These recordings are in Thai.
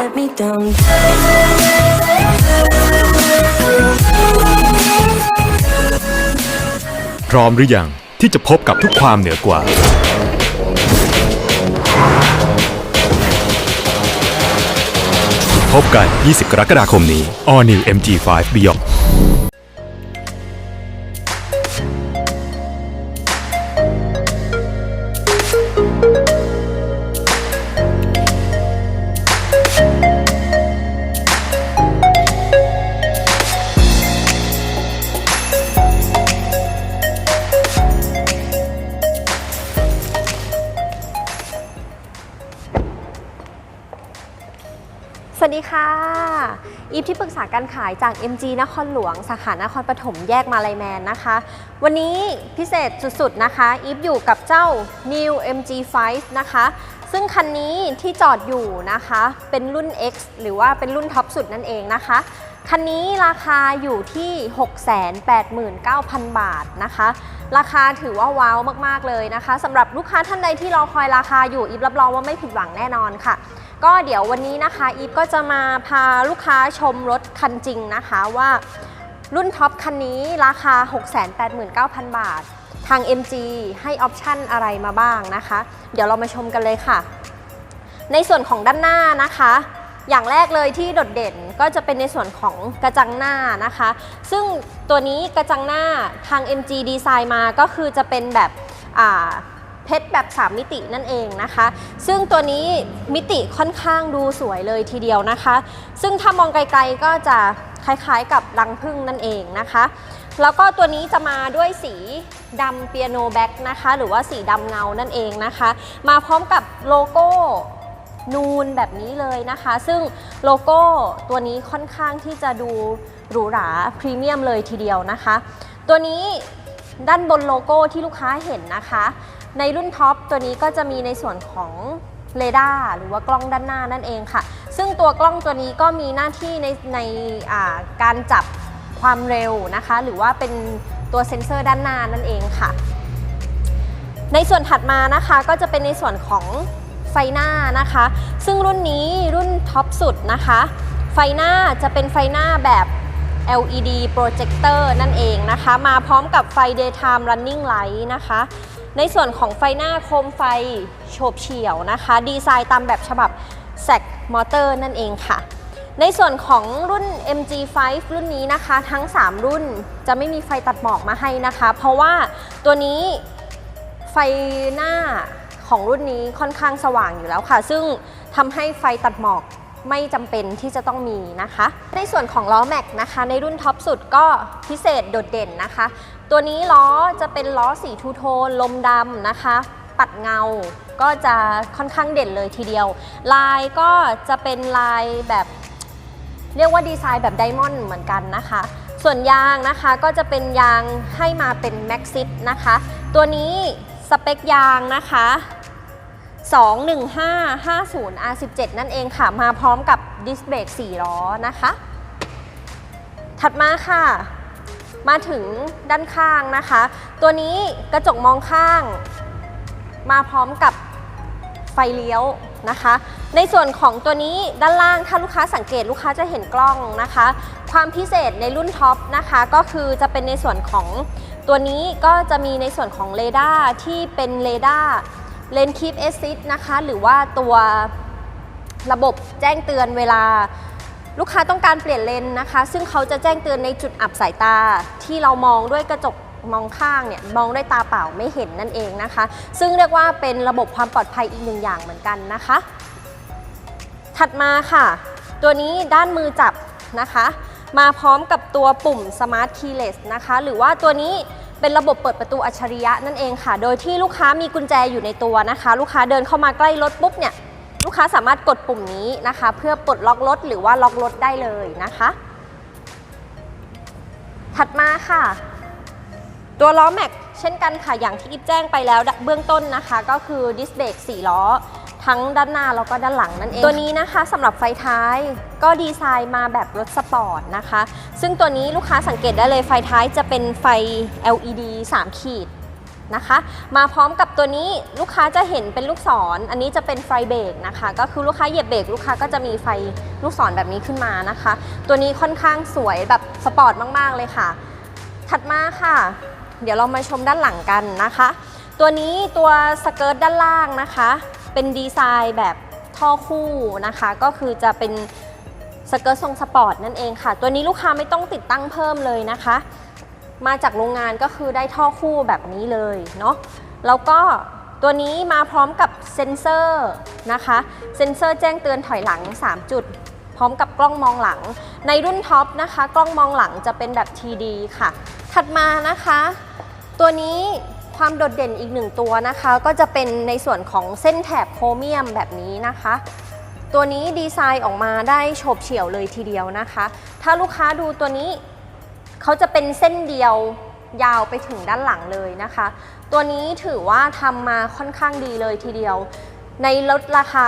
let me down. พร้อมหรือยังที่จะพบกับทุกความเหนือกว่า พบกัน 20 กรกฎาคมนี้ All New MG5 Beyond กาการขายจาก MG นครหลวง สาขานครปฐมแยกมาลายแมนนะคะ วันนี้พิเศษสุดๆนะคะ อีฟอยู่กับเจ้า New MG5 นะคะ ซึ่งคันนี้ที่จอดอยู่นะคะ เป็นรุ่น X หรือว่าเป็นรุ่นท็อปสุดนั่นเองนะคะ คันนี้ราคาอยู่ที่ 689,000 บาทนะคะ ราคาถือว่าว้าวมากๆเลยนะคะสำหรับลูกค้าท่านใดที่รอคอยราคาอยู่อีฟรับรองว่าไม่ผิดหวังแน่นอนค่ะ ก็เดี๋ยววันนี้นะคะอีฟก็จะมาพาลูกค้าชมรถคันจริงนะคะว่ารุ่นท็อปคันนี้ราคา 689,000 บาท ทาง MG ให้ออปชั่นอะไรมาบ้างนะคะ เดี๋ยวเรามาชมกันเลยค่ะ ในส่วนของด้านหน้านะคะ อย่างแรกเลยที่โดดเด่นก็จะเป็นในส่วนของกระจังหน้านะคะ ซึ่งตัวนี้กระจังหน้าทาง MG ดีไซน์มาก็คือจะเป็นแบบ เพชรแบบ 3 มิตินั่นเองนะคะ ซึ่งตัวนี้มิติค่อนข้างดูสวยเลยทีเดียวนะคะ ซึ่งถ้ามองไกลๆก็จะคล้ายๆกับรังผึ้งนั่นเองนะคะ แล้วก็ตัวนี้จะมาด้วยสีดำเปียโนแบ็กนะคะ หรือว่าสีดำเงานั่นเองนะคะ มาพร้อมกับโลโก้นูนแบบนี้เลยนะคะ ซึ่งโลโก้ตัวนี้ค่อนข้างที่จะดูหรูหราพรีเมียมเลยทีเดียวนะคะ ตัวนี้ด้านบนโลโก้ที่ลูกค้าเห็นนะคะ ในรุ่นท็อปตัวนี้ก็จะมีในส่วนของเรดาร์หรือว่ากล้องด้านหน้านั่นเองค่ะ ซึ่งตัวกล้องตัวนี้ก็มีหน้าที่ในในการจับความเร็วนะคะ หรือว่าเป็นตัวเซ็นเซอร์ด้านหน้านั่นเองค่ะ ในส่วนถัดมานะคะก็จะเป็นในส่วนของไฟหน้านะคะ ซึ่งรุ่นนี้รุ่นท็อปสุดนะคะ ไฟหน้าจะเป็นไฟหน้าแบบ LED projector นั่นเองนะคะ มาพร้อมกับไฟ daytime running light นะคะ ในส่วนของไฟหน้าโคมไฟโฉบเฉี่ยวนะคะ ดีไซน์ตามแบบฉบับ s a c Motor นั่นเองค่ะ ในส่วนของรุ่น MG5 รุ่นนี้นะคะ ทั้ง 3 รุ่นจะไม่มีไฟตัดหมอกมาให้นะคะ เพราะว่าตัวนี้ไฟหน้าของรุ่นนี้ค่อนข้างสว่างอยู่แล้วค่ะ ซึ่งทำให้ไฟตัดหมอกไม่จำเป็นที่จะต้องมีนะคะ ในส่วนของล้อแม็กนะคะ ในรุ่นท็อปสุดก็พิเศษโดดเด่นนะคะ ตัวนี้ล้อจะเป็นล้อสีทูโทนลมดำนะคะ ปัดเงาก็จะค่อนข้างเด่นเลยทีเดียว ลายก็จะเป็นลายแบบเรียกว่าดีไซน์แบบไดมอนด์เหมือนกันนะคะ ส่วนยางนะคะก็จะเป็นยางให้มาเป็นแม็กซิสนะคะ ตัวนี้สเปคยางนะคะ 21550 R17 นั่นเองค่ะ มาพร้อมกับดิสเบรก4ล้อนะคะ ถัดมาค่ะ มาถึงด้านข้างนะคะ ตัวนี้กระจกมองข้าง มาพร้อมกับไฟเลี้ยวนะคะ ในส่วนของตัวนี้ด้านล่างถ้าลูกค้าสังเกตลูกค้าจะเห็นกล้องนะคะ ความพิเศษในรุ่นท็อปนะคะ ก็คือจะเป็นในส่วนของตัวนี้ก็จะมีในส่วนของเรดาร์ที่เป็นเรดาร์เลนคีปเอซิสนะคะ หรือว่าตัวระบบแจ้งเตือนเวลา ลูกค้าต้องการเปลี่ยนเลนนะคะ ซึ่งเขาจะแจ้งเตือนในจุดอับสายตา ที่เรามองด้วยกระจกมองข้างเนี่ยมองด้วยตาเปล่าไม่เห็นนั่นเองนะคะ ซึ่งเรียกว่าเป็นระบบความปลอดภัยอีกหนึ่งอย่างเหมือนกันนะคะ ถัดมาค่ะ ตัวนี้ด้านมือจับนะคะ มาพร้อมกับตัวปุ่ม Smart Keyless นะคะ หรือว่าตัวนี้เป็นระบบเปิดประตูอัจฉริยะนั่นเองค่ะ โดยที่ลูกค้ามีกุญแจอยู่ในตัวนะคะ ลูกค้าเดินเข้ามาใกล้รถปุ๊บเนี่ย ลูกค้าสามารถกดปุ่มนี้นะคะ เพื่อปลดล็อกรถหรือว่าล็อกรถได้เลยนะคะ ถัดมาค่ะ ตัวล้อแม็กเช่นกันค่ะอย่างที่อิฟแจ้งไปแล้วเบื้องต้นนะคะ ก็คือดิสเบรก4ล้อทั้งด้านหน้าแล้วก็ด้านหลังนั่นเอง ตัวนี้นะคะสำหรับไฟท้ายก็ดีไซน์มาแบบรถสปอร์ตนะคะ ซึ่งตัวนี้ลูกค้าสังเกตได้เลยไฟท้ายจะเป็นไฟ LED 3 ขีด นะคะ มาพร้อมกับตัวนี้ลูกค้าจะเห็นเป็นลูกศรอันนี้จะเป็นไฟเบรกนะคะ ก็คือลูกค้าเหยียบเบรกลูกค้าก็จะมีไฟลูกศรแบบนี้ขึ้นมานะคะ ตัวนี้ค่อนข้างสวยแบบสปอร์ตมาก ๆ เลยค่ะ ถัดมาค่ะ เดี๋ยวเรามาชมด้านหลังกันนะคะ ตัวนี้ตัวสเกิร์ตด้านล่างนะคะ เป็นดีไซน์แบบท่อคู่นะคะ ก็คือจะเป็นสเกิร์ตทรงสปอร์ตนั่นเองค่ะ ตัวนี้ลูกค้าไม่ต้องติดตั้งเพิ่มเลยนะคะ มาจากโรงงานก็คือได้ท่อคู่แบบนี้เลยเนาะแล้วก็ตัวนี้มาพร้อมกับเซ็นเซอร์นะคะ เซ็นเซอร์แจ้งเตือนถอยหลัง 3 จุด พร้อมกับกล้องมองหลัง ในรุ่นท็อปนะคะ กล้องมองหลังจะเป็นแบบ TD ค่ะ ถัดมานะคะ ตัวนี้ความโดดเด่นอีกหนึ่งตัวนะคะ ก็จะเป็นในส่วนของเส้นแถบโครเมียมแบบนี้นะคะ ตัวนี้ดีไซน์ออกมาได้โฉบเฉี่ยวเลยทีเดียวนะคะ ถ้าลูกค้าดูตัวนี้ เขาจะเป็นเส้นเดียวยาวไปถึงด้านหลังเลยนะคะ ตัวนี้ถือว่าทำมาค่อนข้างดีเลยทีเดียว ในลดราคา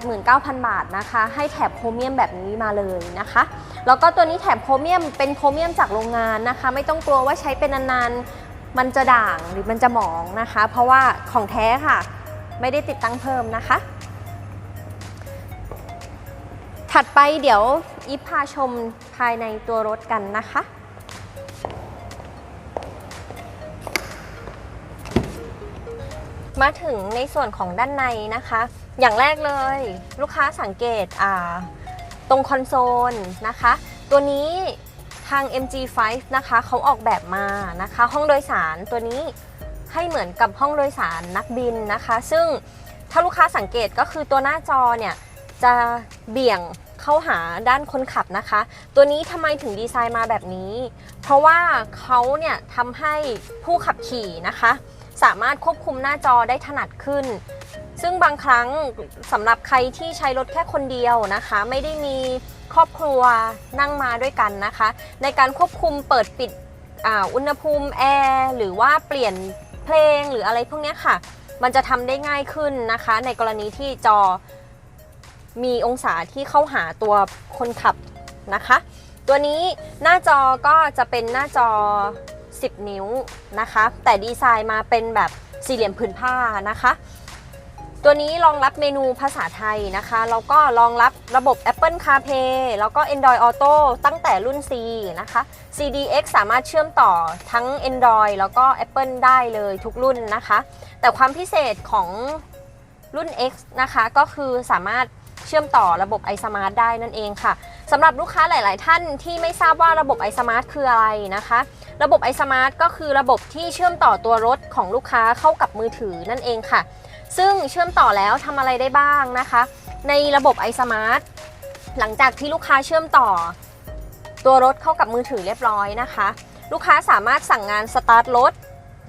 689,000 บาทนะคะ ให้แถบโครเมียมแบบนี้มาเลยนะคะ แล้วก็ตัวนี้แถบโครเมียมเป็นโครเมียมจากโรงงานนะคะ ไม่ต้องกลัวว่าใช้เป็นนานๆ มันจะด่างหรือมันจะหมองนะคะ เพราะว่าของแท้ค่ะ ไม่ได้ติดตั้งเพิ่มนะคะ ถัดไปเดี๋ยวอีฟพาชมภายในตัวรถกันนะคะ มาถึงในส่วนของด้านในนะคะ อย่างแรกเลยลูกค้าสังเกตตรงคอนโซลนะคะ ตัวนี้ทาง MG5 นะคะเขาออกแบบมานะคะ ห้องโดยสารตัวนี้ให้เหมือนกับห้องโดยสารนักบินนะคะ ซึ่งถ้าลูกค้าสังเกตก็คือตัวหน้าจอเนี่ยจะเบี่ยง เข้าหาด้านคนขับนะคะ ตัวนี้ทำไมถึงดีไซน์มาแบบนี้ เพราะว่าเขาเนี่ยทำให้ผู้ขับขี่นะคะ สามารถควบคุมหน้าจอได้ถนัดขึ้น ซึ่งบางครั้งสำหรับใครที่ใช้รถแค่คนเดียวนะคะ ไม่ได้มีครอบครัวนั่งมาด้วยกันนะคะ ในการควบคุมเปิดปิดออุณหภูมิแอร์หรือว่าเปลี่ยนเพลงหรืออะไรพวกนี้ค่ะ มันจะทำได้ง่ายขึ้นนะคะ ในกรณีที่จอ มีองศาที่เข้าหาตัวคนขับนะคะ ตัวนี้หน้าจอก็จะเป็นหน้าจอ 10 นิ้วนะคะ แต่ดีไซน์มาเป็นแบบสี่เหลี่ยมผืนผ้านะคะ ตัวนี้รองรับเมนูภาษาไทยนะคะแล้วก็รองรับระบบ Apple CarPlay แล้วก็ Android Auto ตั้งแต่รุ่น C นะคะ CDX สามารถเชื่อมต่อทั้ง Android แล้วก็ Apple ได้เลยทุกรุ่นนะคะ แต่ความพิเศษของรุ่น X นะคะก็คือสามารถ เชื่อมต่อระบบ iSmart ได้นั่นเองค่ะสำหรับลูกค้าหลาย ๆ ท่านที่ไม่ทราบว่าระบบ iSmart คืออะไรนะคะ ระบบ iSmart ก็คือระบบที่เชื่อมต่อตัวรถของลูกค้าเข้ากับมือถือนั่นเองค่ะ ซึ่งเชื่อมต่อแล้วทำอะไรได้บ้างนะคะ ในระบบ iSmart หลังจากที่ลูกค้าเชื่อมต่อ ตัวรถเข้ากับมือถือเรียบร้อยนะคะ ลูกค้าสามารถสั่งงานสตาร์ทรถ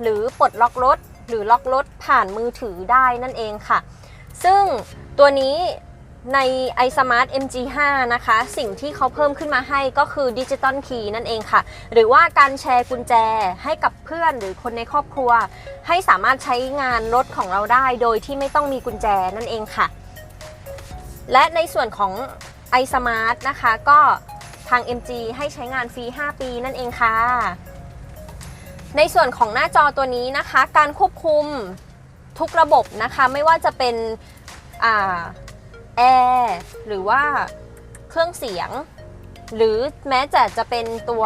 หรือปลดล็อกรถหรือล็อกรถผ่านมือถือได้นั่นเองค่ะ ซึ่งตัวนี้ ใน iSmart MG5 นะคะ สิ่งที่เขาเพิ่มขึ้นมาให้ก็คือดิจิตอลคีย์นั่นเองค่ะ หรือว่าการแชร์กุญแจให้กับเพื่อนหรือคนในครอบครัว ให้สามารถใช้งานรถของเราได้โดยที่ไม่ต้องมีกุญแจนั่นเองค่ะ และในส่วนของ iSmart นะคะก็ทาง MG ให้ใช้งานฟรี 5 ปีนั่นเองค่ะ ในส่วนของหน้าจอตัวนี้นะคะ การควบคุมทุกระบบนะคะ ไม่ว่าจะเป็น แอร์หรือว่าเครื่องเสียง หรือแม้แต่จะเป็นตัว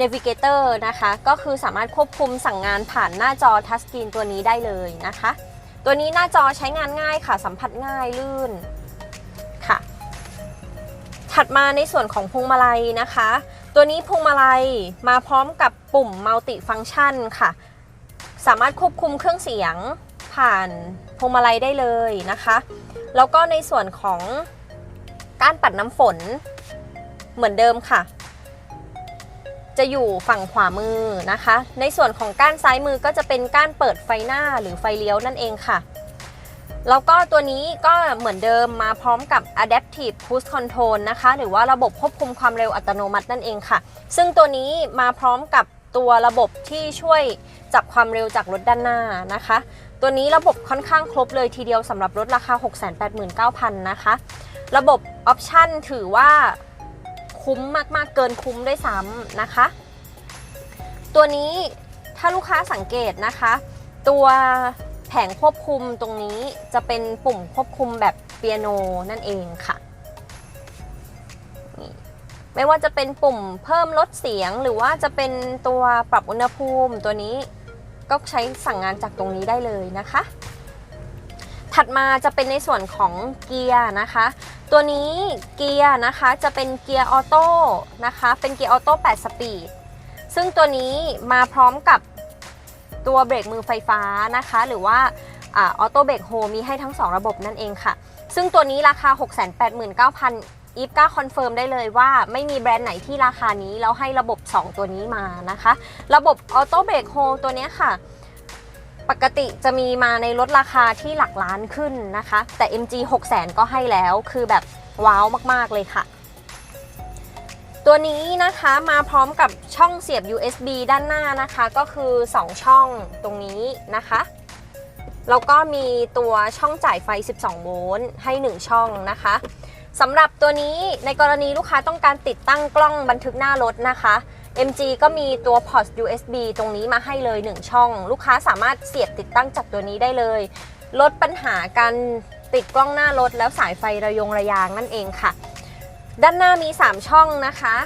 Navigator นะคะ ก็คือสามารถควบคุมสั่งงานผ่านหน้าจอทัชสกรีนตัวนี้ได้เลยนะคะ ตัวนี้หน้าจอใช้งานง่ายค่ะ สัมผัสง่ายลื่นค่ะ ถัดมาในส่วนของพวงมาลัยนะคะ ตัวนี้พวงมาลัยมาพร้อมกับปุ่มมัลติฟัง c t ชันค่ะ สามารถควบคุมเครื่องเสียง ผ่านพวงมาลัยได้เลยนะคะ แล้วก็ในส่วนของการปัดน้ำฝนเหมือนเดิมค่ะ จะอยู่ฝั่งขวามือนะคะ ในส่วนของก้านซ้ายมือก็จะเป็นก้านเปิดไฟหน้าหรือไฟเลี้ยวนั่นเองค่ะ แล้วก็ตัวนี้ก็เหมือนเดิมมาพร้อมกับ Adaptive Cruise Control นะคะ หรือว่าระบบควบคุมความเร็วอัตโนมัตินั่นเองค่ะ ซึ่งตัวนี้มาพร้อมกับตัวระบบที่ช่วยจับความเร็วจากรถด้านหน้านะคะ ตัวนี้ระบบค่อนข้างครบเลยทีเดียวสำหรับรถราคา 689,000 นะคะ ระบบออปชั่นถือว่าคุ้มมาก ๆ เกินคุ้มด้วยซ้ำนะคะ ตัวนี้ถ้าลูกค้าสังเกตนะคะ ตัวแผงควบคุมตรงนี้จะเป็นปุ่มควบคุมแบบเปียโนนั่นเองค่ะ ไม่ว่าจะเป็นปุ่มเพิ่มลดเสียงหรือว่าจะเป็นตัวปรับอุณหภูมิตัวนี้ ก็ใช้สั่งงานจากตรงนี้ได้เลยนะคะ ถัดมาจะเป็นในส่วนของเกียร์นะคะ ตัวนี้เกียร์นะคะจะเป็นเกียร์ออโต้นะคะ เป็นเกียร์ออโต้8สปีด ซึ่งตัวนี้มาพร้อมกับตัวเบรกมือไฟฟ้านะคะ หรือว่าออโต้เบรกโฮมีให้ทั้ง 2 ระบบนั่นเองค่ะ ซึ่งตัวนี้ราคา 689,000 อีฟก้าคอนเฟิร์มได้เลยว่าไม่มีแบรนด์ไหนที่ราคานี้ แล้วให้ระบบ 2 ตัวนี้มานะคะ ระบบออโต้เบรกโฮตัวนี้ค่ะ ปกติจะมีมาในลดราคาที่หลักล้านขึ้นนะคะ แต่ MG 6 0 0 0 0ก็ให้แล้วคือแบบว้าวมากๆเลยค่ะ ตัวนี้นะคะมาพร้อมกับช่องเสียบ USB ด้านหน้านะคะ ก็คือ 2 ช่องตรงนี้นะคะ แล้วก็มีตัวช่องจ่ายไฟ 12 โวลต์ให้ 1 ช่องนะคะสำหรับตัวนี้ในกรณีลูกค้าต้องการติดตั้งกล้องบันทึกหน้ารถนะคะ MG ก็มีตัวพอร์ต USB ตรงนี้มาให้เลย 1 ช่อง ลูกค้าสามารถเสียบติดตั้งจากตัวนี้ได้เลย ลดปัญหาการติดกล้องหน้ารถแล้วสายไฟระยงระยางนั่นเองค่ะ ด้านหน้ามี 3 ช่องนะคะ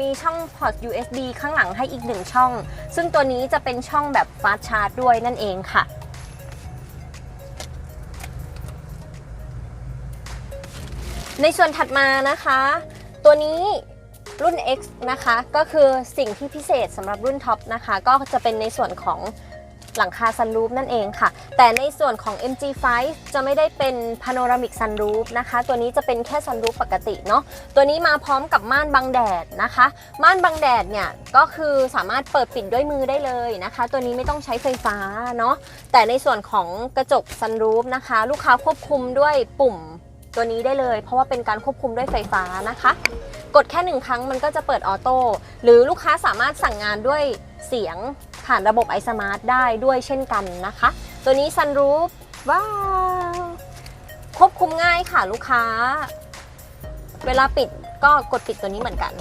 มีช่องพอร์ต USB ข้างหลังให้อีก 1 ช่อง ซึ่งตัวนี้จะเป็นช่องแบบฟาสชาร์จด้วยนั่นเองค่ะ ในส่วนถัดมานะคะ ตัวนี้รุ่น X นะคะก็คือสิ่งที่พิเศษสำหรับรุ่นท็อปนะคะก็จะเป็นในส่วนของหลังคาซันรูฟนั่นเองค่ะ แต่ในส่วนของ MG5 จะไม่ได้เป็นพาโนรามิกซันรูฟนะคะ ตัวนี้จะเป็นแค่ซันรูฟปกติเนาะตัวนี้มาพร้อมกับม่านบังแดดนะคะ ม่านบังแดดเนี่ยก็คือสามารถเปิดปิดด้วยมือได้เลยนะคะ ตัวนี้ไม่ต้องใช้ไฟฟ้าเนาะแต่ในส่วนของกระจกซันรูฟนะคะ ลูกค้าควบคุมด้วยปุ่ม ตัวนี้ได้เลย เพราะว่าเป็นการควบคุมด้วยไฟฟ้านะคะ กดแค่หนึ่งครั้งมันก็จะเปิดออโต้หรือลูกค้าสามารถสั่งงานด้วยเสียงผ่านระบบ iSmart ได้ด้วยเช่นกันนะคะ ตัวนี้ Sunroof ว้าวควบคุมง่ายค่ะลูกค้า เวลาปิดก็กดปิดตัวนี้เหมือนกัน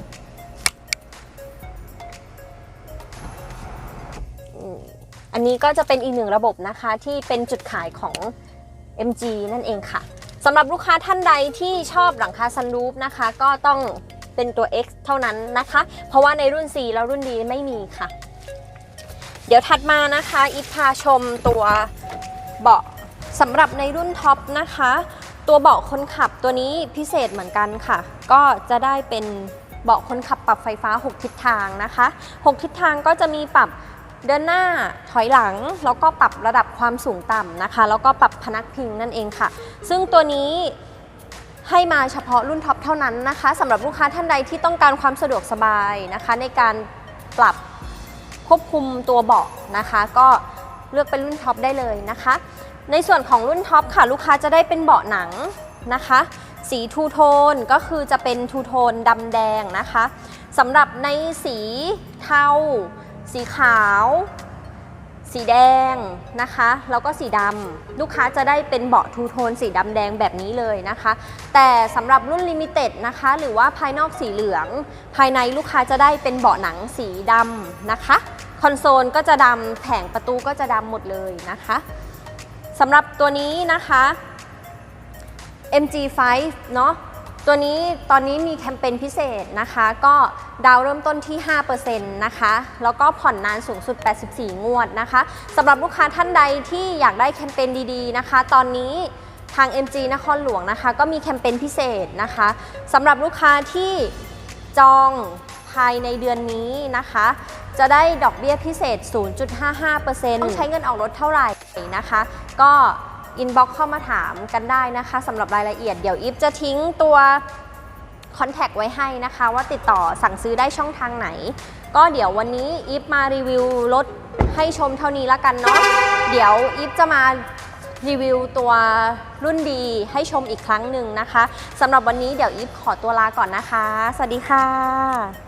อันนี้ก็จะเป็นอีกหนึ่งระบบนะคะที่เป็นจุดขายของ MG นั่นเองค่ะ สำหรับลูกค้าท่านใดที่ชอบหลังคาซันรูฟนะคะ ก็ต้องเป็นตัว X เท่านั้นนะคะ เพราะว่าในรุ่น C แล้วรุ่น D ไม่มีค่ะ เดี๋ยวถัดมานะคะอีฟพาชมตัวเบาะสำหรับในรุ่นท็อปนะคะ ตัวเบาะคนขับตัวนี้พิเศษเหมือนกันค่ะ ก็จะได้เป็นเบาะคนขับปรับไฟฟ้า 6 ทิศทางนะคะ 6 ทิศทางก็จะมีปรับ เดินหน้าถอยหลังแล้วก็ปรับระดับความสูงต่ำนะคะ แล้วก็ปรับพนักพิงนั่นเองค่ะ ซึ่งตัวนี้ให้มาเฉพาะรุ่นท็อปเท่านั้นนะคะสำหรับลูกค้าท่านใดที่ต้องการความสะดวกสบายนะคะ ในการปรับควบคุมตัวเบาะนะคะ ก็เลือกเป็นรุ่นท็อปได้เลยนะคะ ในส่วนของรุ่นท็อปค่ะ ลูกค้าจะได้เป็นเบาะหนังนะคะ สีทูโทนก็คือจะเป็นทูโทนดำแดงนะคะสำหรับในสีเทา สีขาว สีแดงนะคะ แล้วก็สีดำลูกค้าจะได้เป็นเบาะทูโทนสีดำแดงแบบนี้เลยนะคะ แต่สำหรับรุ่นลิมิเต็ดนะคะ หรือว่าภายนอกสีเหลือง ภายในลูกค้าจะได้เป็นเบาะหนังสีดำนะคะ คอนโซลก็จะดำแผงประตูก็จะดำหมดเลยนะคะสำหรับตัวนี้นะคะ MG5 เนาะ ตัวนี้ตอนนี้มีแคมเปญพิเศษนะคะ ก็ดาวเริ่มต้นที่ 5%นะคะ แล้วก็ผ่อนนานสูงสุด 84 งวดนะคะสำหรับลูกค้าท่านใดที่อยากได้แคมเปญดีๆนะคะ ตอนนี้ทาง MG นครหลวงนะคะ ก็มีแคมเปญพิเศษนะคะสำหรับลูกค้าที่จองภายในเดือนนี้นะคะ จะได้ดอกเบี้ยพิเศษ 0.55%ต้องใช้เงินออกรถเท่าไหร่นะคะ ก็ อินบ็อกเข้ามาถามกันได้นะคะสำหรับรายละเอียดเดี๋ยวอีฟจะทิ้งตัวคอนแทคไว้ให้นะคะ ว่าติดต่อสั่งซื้อได้ช่องทางไหน ก็เดี๋ยววันนี้อีฟมารีวิวรถให้ชมเท่านี้ละกันเนาะเดี๋ยวอีฟจะมารีวิวตัวรุ่นดีให้ชมอีกครั้งหนึ่งนะคะสำหรับวันนี้เดี๋ยวอีฟขอตัวลาก่อนนะคะ สวัสดีค่ะ